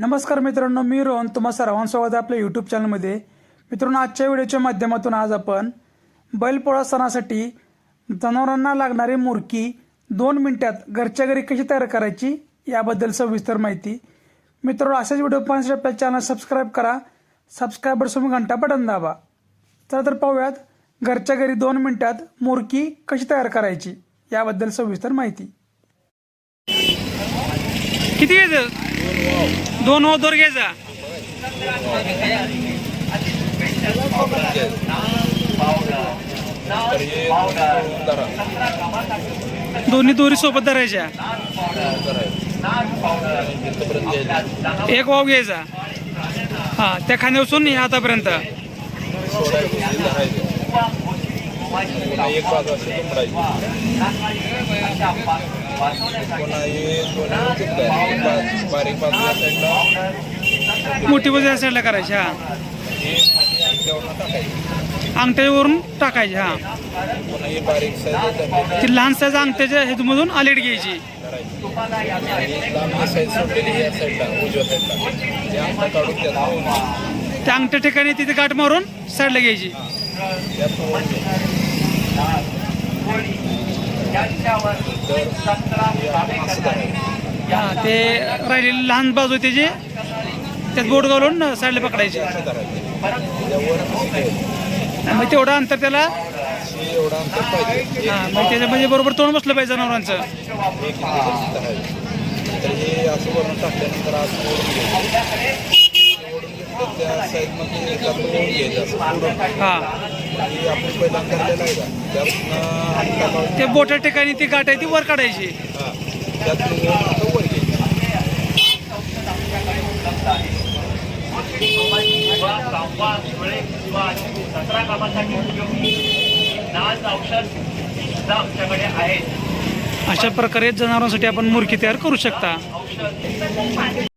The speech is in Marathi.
नमस्कार मित्रांनो मी रोहन. तुम्हा सर्वांचं स्वागत आहे आपल्या यूट्यूब चॅनलमध्ये मित्रांनो आजच्या व्हिडिओच्या माध्यमातून आज आपण बैलपोळा सणासाठी जनावरांना लागणारी मुरकी दोन मिनटात घरच्या घरी कशी तयार करायची याबद्दल सविस्तर माहिती. मित्रांनो असेच व्हिडिओ पाहण्यासाठी आपल्या चॅनल सबस्क्राईब करा. सबस्क्रायबर समोर घंटा बटन दाबा. चला तर पाहूयात घरच्या घरी दोन मिनटात मुरकी कशी तयार करायची याबद्दल सविस्तर माहिती. किती घ्यायचं? दोन हो दोर घ्यायचा. दोन्ही दोरी सोबत धरायच्या. एक वाव घ्यायचा. हा त्या खांद्यापासून हे आतापर्यंत. एक बारीक साईडला मोठी बाजू या साईडला करायची हा. अंगठ्यावरून टाकायची हा. बारीक ती लहान साईज अंगठ्याच्या हेतूमधून आलेट घ्यायची. त्या अंगठ्या ठिकाणी तिथे गाठ मारून साईडला घ्यायची. हा ते राहिलेली लहान बाजू त्याची. त्यात बोट घालून साईडला पकडायची. असं मग तेवढं अंतर त्याला. हां हा मग त्याच्या म्हणजे बरोबर तोंड बसलं पाहिजे जनावरांचं. एक आपण पहिला आहे का? त्यातनं ते बोट्या ठिकाणी ती गाठ आहे ती वर काढायची. हां. त्यातनं ओढून आता वर घ्यायचं सतरा कामासाठी उपयोगी नाच औषध सुद्धा आमच्याकडे आहेत अशा प्रकारे जनावरांसाठी आपण मुरकी तयार करू शकता. औषध.